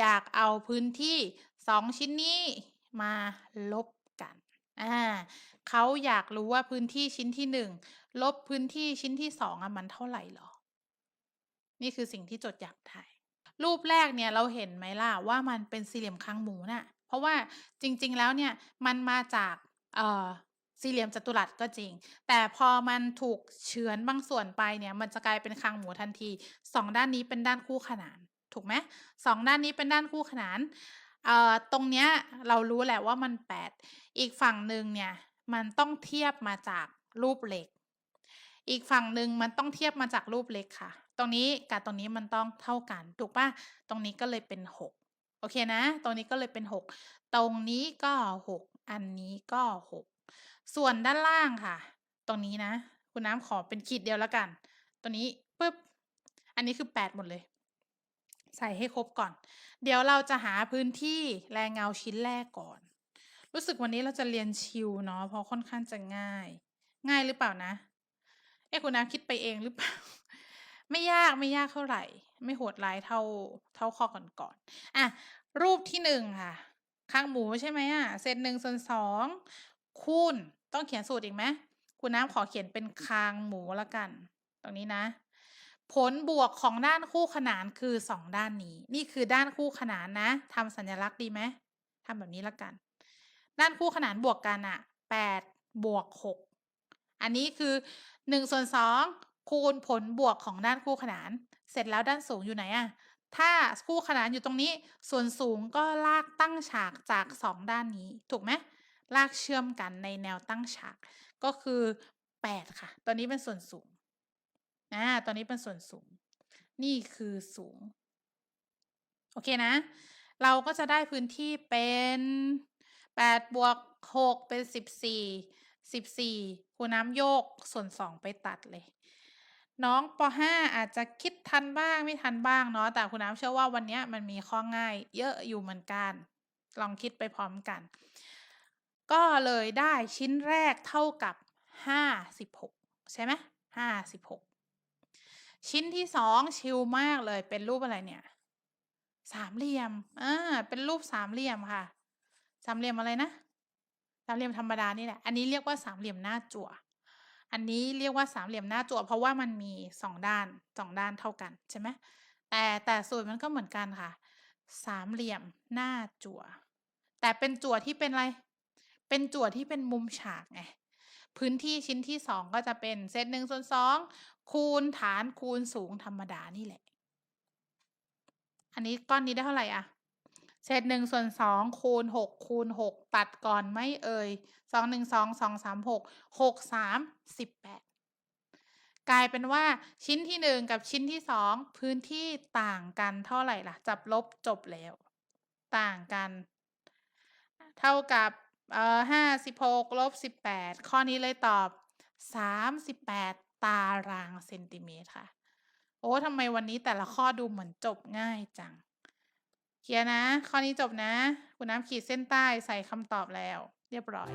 อยากเอาพื้นที่สองชิ้นนี้มาลบกันอ่าเขาอยากรู้ว่าพื้นที่ชิ้นที่หนึ่งลบพื้นที่ชิ้นที่สองอะมันเท่าไหร่หรอ นี่คือสิ่งที่โจทย์อยากได้รูปแรกเนี่ยเราเห็นไหมล่ะว่ามันเป็นสี่เหลี่ยมคางหมูน่ะเพราะว่าจริงๆแล้วเนี่ยมันมาจากเอ่อสี่เหลี่ยมจัตุรัสก็จริง แต่พอมันถูกเฉือนบางส่วนไปเนี่ยมันจะกลายเป็นคางหมูทันทีสองด้านนี้เป็นด้านคู่ขนาน ถูกไหมสองด้านนี้เป็นด้านคู่ขนานเอ่อตรงเนี้ยเรารู้แหละว่ามันแปดอีกฝั่งหนึ่งเนี่ยมันต้องเทียบมาจากรูปเหล็ก อีกฝั่งหนึ่งมันต้องเทียบมาจากรูปเล็กค่ะ ตรงนี้กับตรงนี้มันต้องเท่ากัน ถูกปะตรงนี้ก็เลยเป็นหกโอเคนะ ตรงนี้ก็เลยเป็นหกตรงนี้ก็หกอันนี้ก็หกส่วนด้านล่างค่ะ ตรงนี้นะ คุณน้ำขอเป็นขีดเดียวแล้วกัน ตัวนี้ปึ๊บ อันนี้คือแปดหมดเลย ใส่ให้ครบก่อน เดี๋ยวเราจะหาพื้นที่แรงเงาชิ้นแรกก่อน รู้สึกวันนี้เราจะเรียนชิวเนาะเพราะค่อนข้างจะง่าย ง่ายหรือเปล่านะเอ้คุณน้ำคิดไปเองหรือเปล่า ไม่ยากไม่ยากเท่าไหร่ ไม่โหดร้ายเท่าเท่าข้อก่อนก่อนอะรูปที่หนึ่งค่ะ ข้างหมูใช่ไหมอะเศษหนึ่งส่วนสองคูณต้องเขียนสูตรอีกไหมคุณน้ำขอเขียนเป็นคางหมูละกัน ตรงนี้นะ ผลบวกของด้านคู่ขนานคือสองด้านนี้ นี่คือด้านคู่ขนานนะทำสัญลักษณ์ดีไหมทำแบบนี้ละกัน ด้านคู่ขนานบวกกันอะแปดบวกหกอันนี้คือหนึ่งส่วนสองคูณผลบวกของด้านคู่ขนาน เสร็จแล้วด้านสูงอยู่ไหนอะถ้าคู่ขนานอยู่ตรงนี้ ส่วนสูงก็ลากตั้งฉากจากสองด้านนี้ ถูกไหมลากเชื่อมกันในแนวตั้งฉาก ก็คือแปดค่ะ ตอนนี้เป็นส่วนสูง อ่าตอนนี้เป็นส่วนสูง นี่คือสูง โอเคนะ เราก็จะได้พื้นที่เป็นแปดบวกหกเป็นสิบสี่สิบสี่คูน้ำโยกส่วนสองไปตัดเลย น้องปห้าอาจจะคิดทันบ้างไม่ทันบ้างเนาะแต่คุณน้ำเชื่อว่าวันนี้มันมีข้อง่าย เยอะอยู่เหมือนกัน ลองคิดไปพร้อมกัน ก็เลยได้ชิ้นแรกเท่ากับห้าสิบหกใช่ไหมห้าสิบหก ชิ้นที่สองชิลมากเลย เป็นรูปอะไรเนี่ย สามเหลี่ยมอ่าเป็นรูปสามเหลี่ยมค่ะ สามเหลี่ยมอะไรนะสามเหลี่ยมธรรมดานี่แหละ อันนี้เรียกว่าสามเหลี่ยมหน้าจั่ว อันนี้เรียกว่าสามเหลี่ยมหน้าจั่ว เพราะว่ามันมีสองด้านสองด้านเท่ากันใช่ไหมแต่แต่สูตรมันก็เหมือนกันค่ะ สามเหลี่ยมหน้าจั่ว แต่เป็นจั่วที่เป็นอะไร เป็นจั่วที่เป็นมุมฉากไง พื้นที่ชิ้นที่สองก็จะเป็นเศษหนึ่งส่วนสองคูณฐานคูณสูงธรรมดานี่แหละ อันนี้ก้อนนี้ได้เท่าไหร่อะเศษหนึ่งส่วนสองคูณหกคูณหกตัดก่อนไม่เอ่ยสองหนึ่งสองสองสามหกหกสามสิบแปดกลายเป็นว่าชิ้นที่หนึ่งกับชิ้นที่สองพื้นที่ต่างกันเท่าไหร่ล่ะ จับลบจบแล้ว ต่างกัน เท่ากับ เออห้าสิบหกลบสิบแปดข้อนี้เลยตอบสามสิบแปดตารางเซนติเมตรค่ะ โอ้ทำไมวันนี้แต่ละข้อดูเหมือนจบง่ายจัง เคียร์นะ ข้อนี้จบนะ คุณน้ำขีดเส้นใต้ใส่คำตอบแล้ว เรียบร้อย